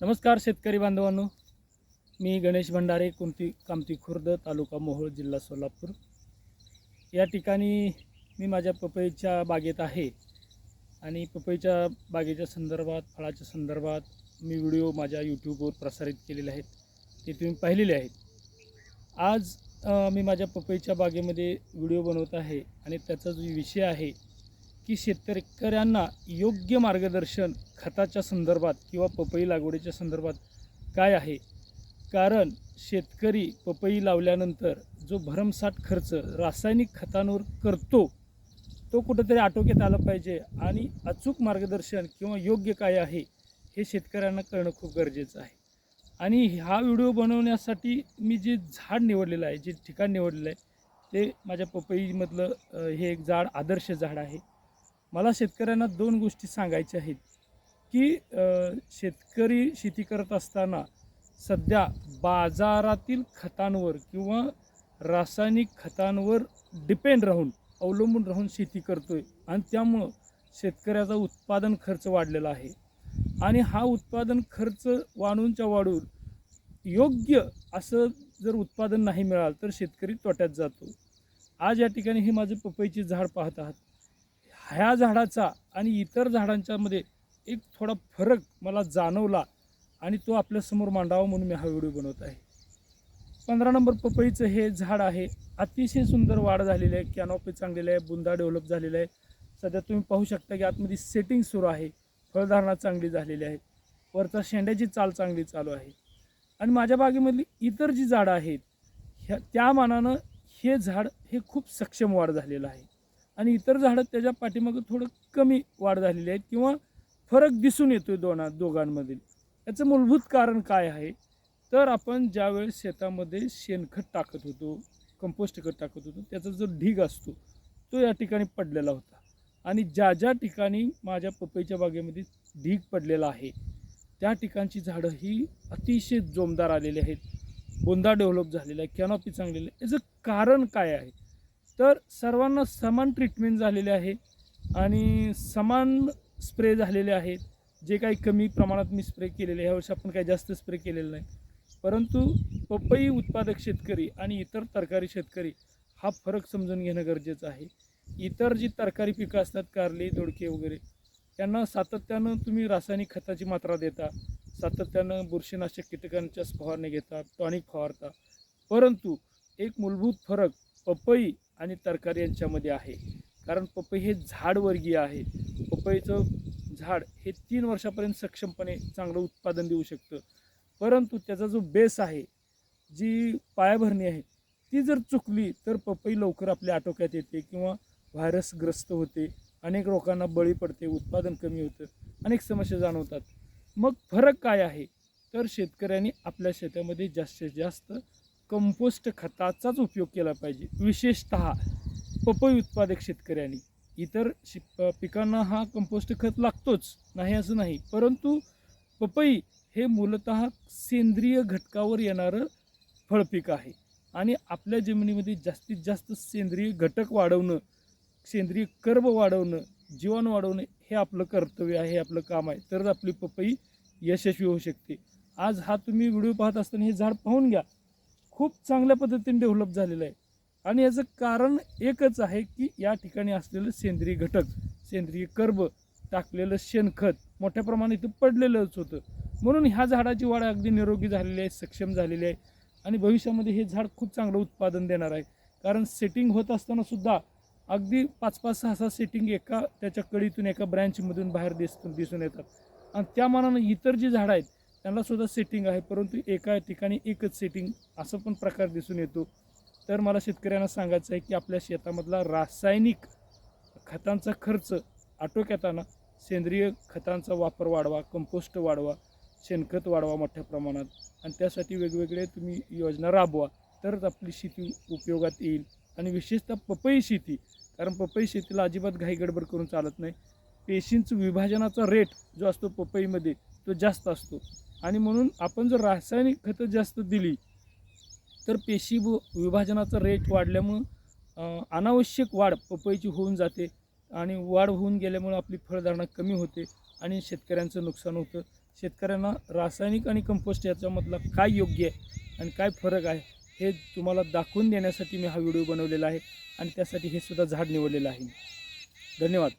नमस्कार शेतकरी बांधवांनो. मी गणेश भंडारे कुंती कामती खुर्द तालुका मोहोळ जिल्हा सोलापूर. या ठिकाणी मी माझ्या पपईच्या बागेत आहे. आणि पपईच्या बागेच्या संदर्भात फळाच्या संदर्भात मी व्हिडिओ माझ्या यूट्यूबवर प्रसारित केलेले आहेत. ते तुम्ही पाहिलेले आहेत. आज मी माझ्या पपईच्या बागेमध्ये व्हिडिओ बनवत आहे आणि त्याचा जो विषय आहे की शेतकऱ्यांना योग्य मार्गदर्शन खताच्या संदर्भात किंवा पपई लागवडीच्या संदर्भात काय आहे? कारण शेतकरी पपई लावल्यानंतर जो भरमसाठ खर्च रासायनिक खतांवर करतो तो कुठंतरी आटोक्यात आला पाहिजे आणि अचूक मार्गदर्शन किंवा योग्य काय आहे हे शेतकऱ्यांना कळणं खूप गरजेचं आहे. आणि हा व्हिडिओ बनवण्यासाठी मी जे झाड निवडलेलं आहे जे ठिकाण निवडलेलं आहे ते माझ्या पपईमधलं हे एक झाड आदर्श झाड आहे. मला शेतकऱ्यांना दोन गोष्टी सांगायच्या आहेत की शेतकरी शेती करत असताना सध्या बाजारातील खतांवर किंवा रासायनिक खतांवर डिपेंड राहून अवलंबून राहून शेती करतो आहे आणि त्यामुळं शेतकऱ्याचा उत्पादन खर्च वाढलेला आहे. आणि हा उत्पादन खर्च वाढूनच्या वाढून योग्य असं जर उत्पादन नाही मिळालं तर शेतकरी तोट्यात जातो. आज या ठिकाणी हे माझे पपईचे झाड पाहत आहात. ह्या झाडाचा आणि इतर झाडांच्यामध्ये एक थोडा फरक मला जाणवला आणि तो आपल्यासमोर मांडावा म्हणून मी हा व्हिडिओ बनवत आहे. पंधरा नंबर पपईचं हे झाड आहे. अतिशय सुंदर वाढ झालेली आहे. कॅनॉपी चांगलेलं आहे. बुंदा डेव्हलप झालेला आहे. सध्या तुम्ही पाहू शकता की आतमध्ये सेटिंग सुरू आहे. फळधारणा चांगली झालेली आहे वरचा शेंड्याची चाल चांगली चालू आहे. आणि माझ्या बागेमधली इतर जी झाडं आहेत ह्या त्या मानानं हे झाड हे खूप सक्षम वाढ झालेलं आहे. आणि इतर झाडं त्याच्या पाठीमागं थोडं कमी वाढ झालेली आहेत किंवा फरक दिसून येतो आहे दोना दोघांमधील. याचं मूलभूत कारण काय आहे? तर आपण ज्यावेळेस शेतामध्ये शेणखत टाकत होतो कंपोस्ट खत टाकत होतो त्याचा जो ढीग असतो तो या ठिकाणी पडलेला होता. आणि ज्या ज्या ठिकाणी माझ्या पपईच्या बागेमध्ये ढीग पडलेला आहे त्या ठिकाणची झाडं ही अतिशय जोमदार आलेली आहेत. बोंदा डेव्हलप झालेला आहे कॅनॉपी चांगलेली आहे. याचं कारण काय आहे? तर सर्वांना समान ट्रीटमेंट झालेले आहे आणि समान स्प्रे झालेले आहेत. जे काही कमी प्रमाणात मी स्प्रे केलेले ह्या ह्यावर्षी आपण काही जास्त स्प्रे केलेलं नाही. परंतु पपई उत्पादक शेतकरी आणि इतर तरकारी शेतकरी हा फरक समजून घेणं गरजेचं आहे. इतर जी तरकारी पिकं असतात कारली दोडके वगैरे त्यांना सातत्यानं तुम्ही रासायनिक खताची मात्रा देता. सातत्यानं बुरशीनाशक कीटकांच्या फवारणी घेता टॉनिक फवारता. परंतु एक मूलभूत फरक पपई आणि तरकारी यांच्यामध्ये आहे. कारण पपई हे झाडवर्गीय आहे. पपईचं झाड हे तीन वर्षापर्यंत सक्षमपणे चांगलं उत्पादन देऊ शकतं. परंतु त्याचा जो बेस आहे जी पायाभरणी आहे ती जर चुकली तर पपई लवकर आपल्या आटोक्यात येते किंवा व्हायरसग्रस्त होते. अनेक लोकांना बळी पडते उत्पादन कमी होतं अनेक समस्या जाणवतात. मग फरक काय आहे? तर शेतकऱ्यांनी आपल्या शेतामध्ये जास्तीत जास्त कंपोस्ट खताचाच उपयोग केला पाहिजे. विशेषत पपई उत्पादक शेतकऱ्यांनी. इतर शि प- पिकांना हा कंपोस्ट खत लागतोच नाही असं नाही. परंतु पपई हे मूलतः सेंद्रिय घटकावर येणारं फळपीक आहे. आणि आपल्या जमिनीमध्ये जास्तीत जास्त सेंद्रिय घटक वाढवणं सेंद्रिय कर्ब वाढवणं जीवन वाढवणं हे आपलं कर्तव्य आहे हे आपलं काम आहे. तरच आपली पपई यशस्वी होऊ शकते. आज हा तुम्ही व्हिडिओ पाहत असताना हे झाड पाहून घ्या. खूप चांगल्या पद्धतीने डेव्हलप झालेलं आहे. आणि याचं कारण एकच आहे की या ठिकाणी असलेलं सेंद्रिय घटक सेंद्रिय कर्ब टाकलेलं शेणखत मोठ्या प्रमाणात इथं पडलेलंच होतं. म्हणून ह्या झाडाची वाढ अगदी निरोगी झालेली आहे सक्षम झालेली आहे आणि भविष्यामध्ये हे झाड खूप चांगलं उत्पादन देणार आहे. कारण सेटिंग होत असताना सुद्धा अगदी पाच पाच सहा सहा सेटिंग एका त्याच्या कडीतून एका ब्रँचमधून बाहेर दिसून दिसून येतात. आणि त्या मानानं इतर जी झाडं आहेत त्यांना सुद्धा सेटिंग आहे परंतु एका ठिकाणी एकच सेटिंग असं पण प्रकार दिसून येतो. तर मला शेतकऱ्यांना सांगायचं आहे की आपल्या शेतामधला रासायनिक खतांचा खर्च आटोक्यात आणा. सेंद्रिय खतांचा वापर वाढवा कंपोस्ट वाढवा शेणखत वाढवा मोठ्या प्रमाणात. आणि त्यासाठी वेगवेगळे तुम्ही योजना राबवा. तरच आपली शेती उपयोगात येईल. आणि विशेषतः पपई शेती कारण पपई शेतीला अजिबात घाई गडबड करून चालत नाही. पेशींचं विभाजनाचा रेट जो असतो पपईमध्ये तो जास्त असतो. आणि म्हणून आपण जर रासायनिक खतं जास्त दिली तर पेशी विभाजनाचा रेट वाढल्यामुळं अनावश्यक वाढ पपईची होऊन जाते आणि वाढ होऊन गेल्यामुळं आपली फळधारणा कमी होते आणि शेतकऱ्यांचं नुकसान होतं. शेतकऱ्यांना रासायनिक आणि कंपोस्ट याच्यामधला काय योग्य आहे आणि काय फरक आहे हे तुम्हाला दाखवून देण्यासाठी मी हा व्हिडिओ बनवलेला आहे आणि त्यासाठी हे सुद्धा झाड निवडलेलं आहे. धन्यवाद.